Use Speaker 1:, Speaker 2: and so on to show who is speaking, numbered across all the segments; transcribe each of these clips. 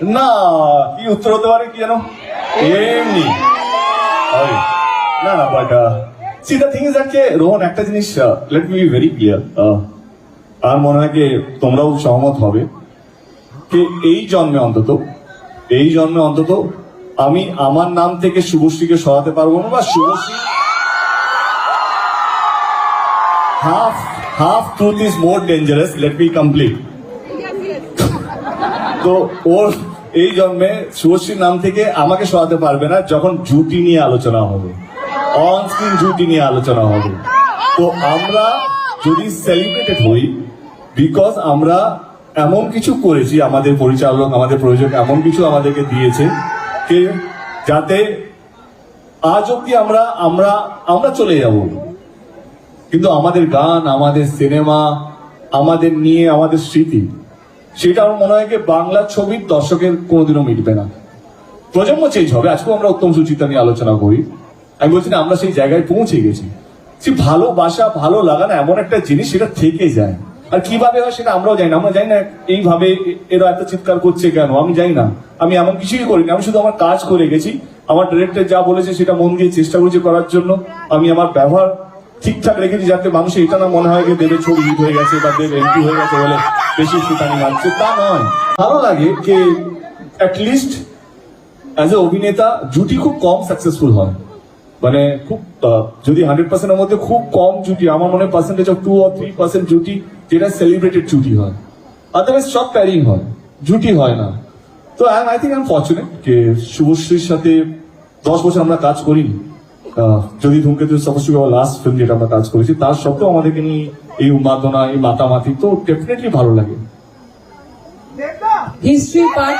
Speaker 1: না, কি উত্তর হতে পারে কি জানো এমনি। না না but see the thing is that কে রোহন একটা জিনিস let me be very clear আর মনে হয় কি তোমরাও সহমত হবে যে এই জন্মে অন্তত, এই জন্মে অন্তত আমি আমার নাম থেকে শুভশ্রীকে সরাতে পারব না, বা Subhashree half half truth is more dangerous let me complete তো ওর এই জন্মে শুভশ্রীর নাম থেকে আমাকে সরাতে পারবে না যখন জুটি নিয়ে আলোচনা হবে। অন স্ক্রিন জুটি নিয়ে আলোচনা হবে। তো আমরা যদি সেলিব্রেটেড হই বিকজ আমরা এমন কিছু করেছি, আমাদের পরিচালক, আমাদের প্রযোজক এমন কিছু আমাদেরকে দিয়েছে যে যাতে আজ অব্দি আমরা আমরা আমরা চলে যাব। কিন্তু আমাদের গান, আমাদের সিনেমা, আমাদের নিয়ে, আমাদের স্মৃতি সেটা আমার মনে হয় যে বাংলা ছবির দর্শকের কোনোদিনও মিটবে না। প্রজন্ম চেঞ্জ হবে, আজকেও আমরা উত্তম সুচিতা নিয়ে আলোচনা করি। আমি বলছি না, আমরা সেই জায়গায় পৌঁছে গেছি। সে ভালোবাসা ভালো লাগানো এমন একটা জিনিস সেটা থেকে যায়। আর কীভাবে হয় সেটা আমরাও জানি না। আমরা জানি না এইভাবে এরা এত চিৎকার করছে কেন, আমি জানি না। আমি এমন কিছুই করিনি। আমি শুধু আমার কাজ করে গেছি। আমার ডিরেক্টর যা বলেছে সেটা মন দিয়ে চেষ্টা করেছি করার জন্য। আমি আমার ব্যবহার ঠিকঠাক রেখেছি যাতে মানুষ এটা না মনে হয় যে দেবের ছবি হিট হয়ে গেছে বা দেব এমপি হয়ে গেছে বলে বেশি ফুটানি মারছে। তা নয়। ভালো লাগে যে অ্যাটলিস্ট অ্যাজ এ অভিনেতা জুটি খুব কম সাকসেসফুল হয়। মানে খুব যদি হান্ড্রেড পার্সেন্টের মধ্যে খুব কম জুটি, আমার মনে হয় percentage of two or three percent জুটি যেটা সেলিব্রেটেড জুটি হয়। আদারওয়াইজ সব প্যারিং হয়। জুটি হয় না। তো I think I am fortunate যে শুভশ্রীর সাথে দশ বছর আমরা কাজ করিনি। যদি ধূমকেতু সাপোজ টু লাস্ট ফিল্ম যেটা আমরা কাজ করেছি তার সত্ত্বেও আমাদেরকে নিয়ে এই উন্মাদনা এই মাতামাতি তো ডেফিনেটলি ভালো লাগে।
Speaker 2: হিস্ট্রি পার্ট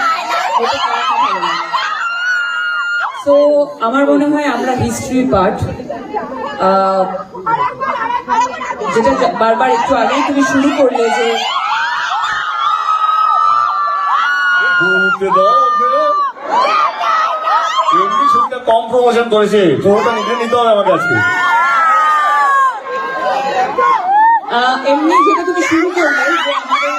Speaker 2: তো আমার মনে হয় আমরা হিস্ট্রি পার্ট যেটা বারবার একটু আগেই তুমি শুরু করলে যে
Speaker 1: কম প্রমোশন করেছে। পুরোটা নিজে নিতে হবে আমাকে আজকে।
Speaker 2: এমনি যেটা তুমি শুরু করলে যে আমাদের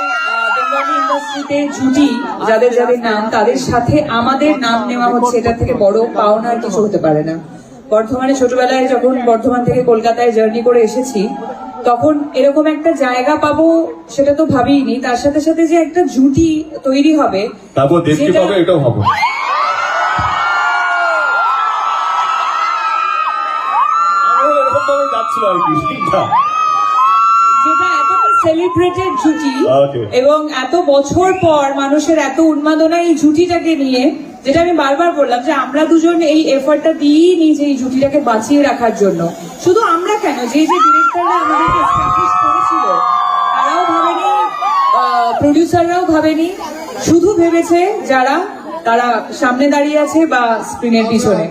Speaker 2: বেঙ্গলি ইন্ডাস্ট্রিতে জুটি যাদের যাদের নাম তাদের সাথে আমাদের নাম নেওয়া হচ্ছে এটার থেকে বড় পাওনা আর কিছু হতে পারে না। বর্ধমানে ছোটবেলায় যখন বর্ধমান থেকে কলকাতায় জার্নি করে এসেছি তখন এরকম একটা জায়গা পাবো সেটা তো ভাবিনি তার সাথে সাথে যে একটা জুটি তৈরি হবে
Speaker 1: তারপর দেখতে
Speaker 2: যেটা-
Speaker 1: এটাও ভাবো আমিও এরকম ভাবে যাচ্ছিল আর কি। ঠিকঠাক
Speaker 2: যেটা এতটা সেলিব্রেটেড জুটি এবং এত বছর পর মানুষের এত উন্মাদনা এই জুটিটাকে নিয়ে যেটা আমি বারবার বললাম যে আমরা দুজন এই এফার্টটা দিয়েই নিয়েছি এই জুটিটাকে বাঁচিয়ে রাখার জন্য। শুধু আমরা কেন যে যে ডিরেক্টররা আমাদেরকে এস্টাবলিশ করেছিল তারাও ভাবেনি প্রডিউসাররাও ভাবেনি। শুধু ভেবেছে যারা তারা সামনে দাঁড়িয়ে আছে বা স্ক্রিনের পিছনে।